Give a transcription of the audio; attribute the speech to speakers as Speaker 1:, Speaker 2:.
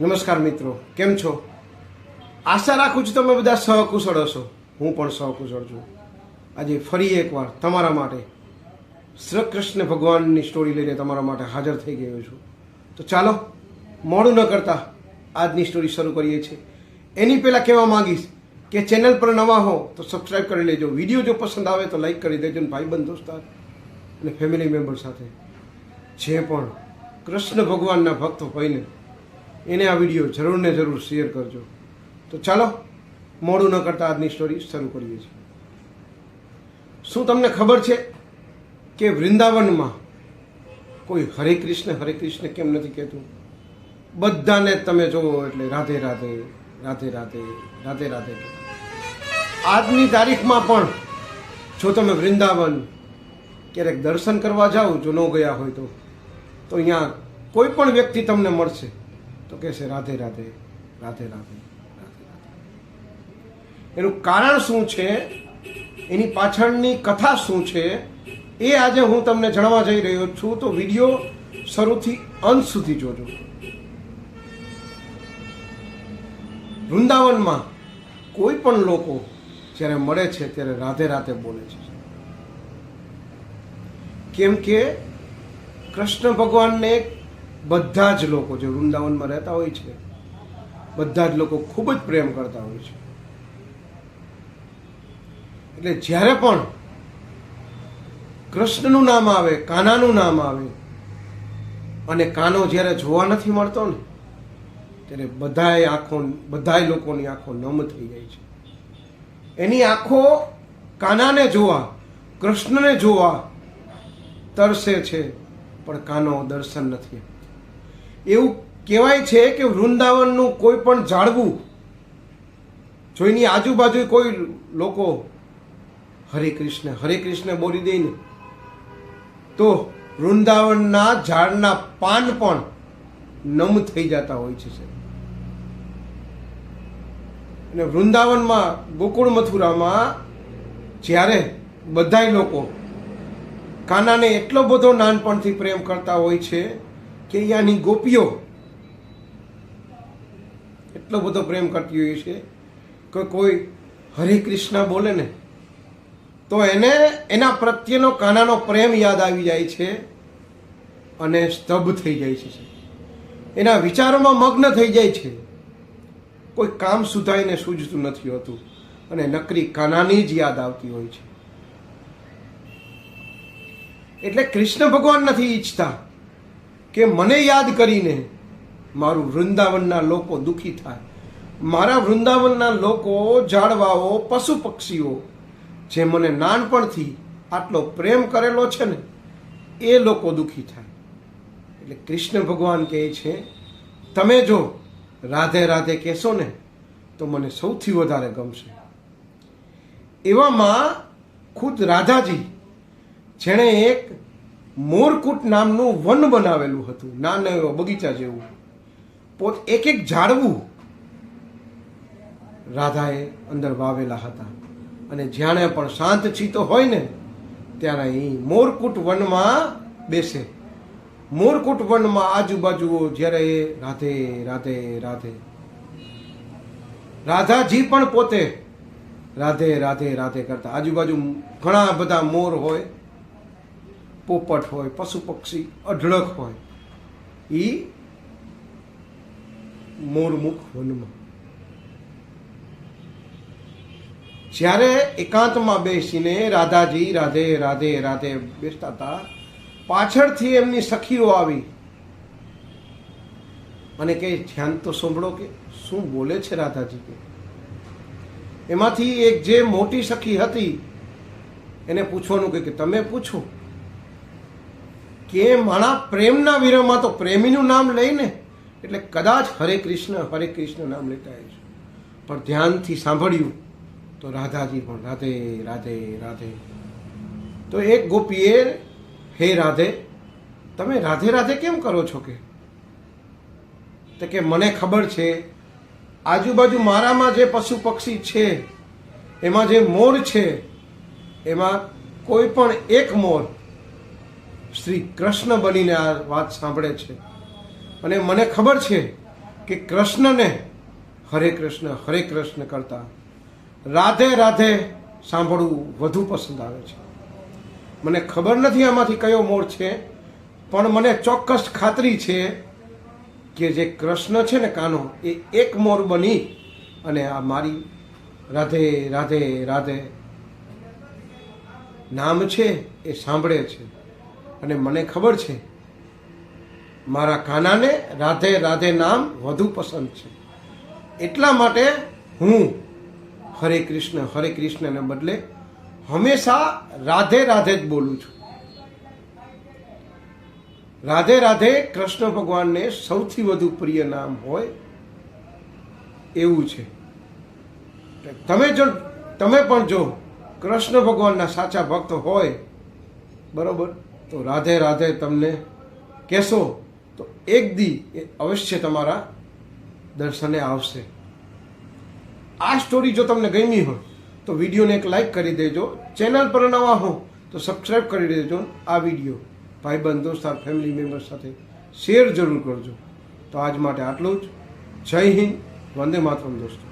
Speaker 1: નમસ્કાર મિત્રો, કેમ છો? આશા રાખું છું તમે બધા સહકુશળ હશો. હું પણ સહકુશળ છું. આજે ફરી એકવાર તમારા માટે શ્રી કૃષ્ણ ભગવાનની સ્ટોરી લઈને તમારા માટે હાજર થઈ ગયો છું. તો ચાલો, મોડું ન કરતા આજની સ્ટોરી શરૂ કરીએ છીએ. એની પહેલાં કહેવા માંગીશ કે ચેનલ પર નવા હો તો સબસ્ક્રાઈબ કરી લેજો. વીડિયો જો પસંદ આવે તો લાઈક કરી દેજો ભાઈ બંધ દોસ્તાર અને ફેમિલી મેમ્બર સાથે જે પણ કૃષ્ણ ભગવાનના ભક્ત હોઈને એને આ વીડિયો જરૂર ને જરૂર શેર કરજો. તો ચાલો, મોડું ન કરતા આજની સ્ટોરી શરૂ કરીએ છીએ. શું તમને ખબર છે કે વૃંદાવનમાં કોઈ હરે કૃષ્ણ હરે કૃષ્ણ કેમ નથી કહેતું? બધાને તમે જોવો એટલે રાધે રાધે રાધે રાધે રાધે રાધે આજની તારીખમાં પણ જો તમે વૃંદાવન ક્યારેક દર્શન કરવા જાઓ, જો ન ગયા હોય તો તો અહીંયા કોઈ પણ વ્યક્તિ તમને મળશે. તો રાધે રાધે રાધે રાધે રાધે રાધે. એનું કારણ શું છે? એની પાછળની કથા શું છે? એ આજે હું તમને જણાવવા જઈ રહ્યો છું, તો વીડિયો શરૂથી અંત સુધી જોજો. વૃંદાવનમાં કોઈ પણ લોકો જ્યારે મળે છે, ત્યારે રાધે રાધે બોલે છે. કેમ કે કૃષ્ણ ભગવાનને બધા જ લોકો જે વૃંદાવનમાં રહેતા હોય છે, બધા જ લોકો ખૂબ જ પ્રેમ કરતા હોય છે. એટલે જ્યારે પણ કૃષ્ણનું નામ આવે, કાનાનું નામ આવે, અને કાનો જ્યારે જોવા નથી મળતો ને, ત્યારે બધાય આંખો, બધાય લોકોની આંખો નમ થઈ જાય છે. એની આંખો કાનાને જોવા, કૃષ્ણને જોવા તરસે છે, પણ કાનો દર્શન નથી. એવું કહેવાય છે કે વૃંદાવનનું કોઈ પણ ઝાડવું જો એની આજુબાજુ કોઈ લોકો હરે કૃષ્ણ હરે કૃષ્ણ બોલી દે ને તો વૃંદાવનના ઝાડના પાન પણ નમ થઈ જતા હોય છે. અને વૃંદાવનમાં ગોકુળ મથુરામાં જ્યારે બધાય લોકો કાનાને એટલો બધો નાનપણથી પ્રેમ કરતા હોય છે કે ગોપીઓ? એટલો બધો પ્રેમ કરતી હોય છે કે કોઈ હરે કૃષ્ણ બોલે ને, તો એને એના પ્રત્યેનો કાનાનો પ્રેમ યાદ આવી જાય છે અને સ્તબ્ધ થઈ જાય છે. એના વિચારોમાં મગ્ન થઈ જાય છે. કોઈ કામ સુધાઈને સૂઝતું નથી હોતું અને નકરી કાનાની જ યાદ આવતી હોય છે. એટલે કૃષ્ણ ભગવાન નથી ઈચ્છતા. કે મને યાદ કરીને મારું વૃંદાવનના લોકો દુઃખી થાય. મારા વૃંદાવનના લોકો, ઝાડવાઓ, પશુ પક્ષીઓ, જે મને નાનપણથી આટલો પ્રેમ કરેલો છે ને, એ લોકો દુઃખી થાય. એટલે કૃષ્ણ ભગવાન કહે છે, તમે જો રાધે રાધે કહેશો ને, તો મને સૌથી વધારે ગમશે. એવામાં ખુદ રાધાજી, જેણે એક મોરકૂટ નામનું વન બનાવેલું હતું, નાનો બગીચા જેવું. પોત એક એક ઝાડવું રાધાએ અંદર વાવેલા હતા. અને જ્યારે પણ શાંત છીતો હોય ને ત્યારે અહીં મોરકૂટ વનમાં બેસે. મોરકૂટ વનમાં આજુબાજુ જ્યારે એ રાધે રાધે રાધે. રાધાજી પણ પોતે રાધે રાધે રાધે કરતા. આજુબાજુ ઘણા બધા મોર હોય. પોપટ હોય, પશુ પક્ષી, અઢળક હોય એ મોરમુખ વનમાં. જ્યારે એકાંતમાં બેસીને રાધાજી રાધે રાધે રાધે બેસતા હતા, પાછળથી એમની સખીઓ આવી અને કે ધ્યાન તો સાંભળો કે શું બોલે છે રાધાજી કે? એમાંથી એક જે મોટી સખી હતી, એને પૂછવાનું કે કે તમે પૂછો? કે મારા પ્રેમના વિરહમાં તો પ્રેમીનું નામ લઈને એટલે કદાચ હરે કૃષ્ણ હરે કૃષ્ણ નામ લેતા હશે પણ ધ્યાનથી સાંભળ્યું તો રાધાજી પણ રાધે રાધે રાધે. તો એક ગોપીએ, હે રાધે, તમે રાધે રાધે કેમ કરો છો કે? તો કે, મને ખબર છે, આજુબાજુ મારામાં જે પશુ પક્ષી છે, એમાં જે મોર છે, એમાં કોઈ પણ એક મોર શ્રી કૃષ્ણ બનીને આ વાત સાંભળે છે. અને મને ખબર છે કે કૃષ્ણને હરે કૃષ્ણ હરે કૃષ્ણ કરતા રાધે રાધે સાંભળવું વધુ પસંદ આવે છે. મને ખબર નથી આમાંથી કયો મોડ છે, પણ મને ચોક્કસ ખાતરી છે કે જે કૃષ્ણ છે ને કાનો, એ એક મોર બની અને આ મારી રાધે રાધે રાધે નામ છે, એ સાંભળે છે. અને મને ખબર છે, મારા કાનાને રાધે રાધે નામ વધુ પસંદ છે. એટલા માટે હું હરે કૃષ્ણ, હરે કૃષ્ણને બદલે હંમેશા રાધે રાધે જ બોલું છું. રાધે રાધે કૃષ્ણ ભગવાનને સૌથી વધુ પ્રિય નામ હોય એવું છે. તમે જો, તમે પણ જો કૃષ્ણ ભગવાનના સાચા ભક્ત હોય, બરોબર? તો રાધે રાધે તમને કહેશો તો એક દી એ અવશ્ય તમારા દર્શને આવશે. આ સ્ટોરી જો તમને ગમી હોય, તો વિડીયોને એક લાઈક કરી દેજો. ચેનલ પર નવા હો, તો સબસ્ક્રાઈબ કરી દેજો. આ વીડિયો ભાઈબંધ દોસ્તાર ફેમિલી મેમ્બર સાથે શેર જરૂર કરજો. તો આજ માટે આટલું જ. જય હિન્દ, વંદે માતરમ દોસ્તો.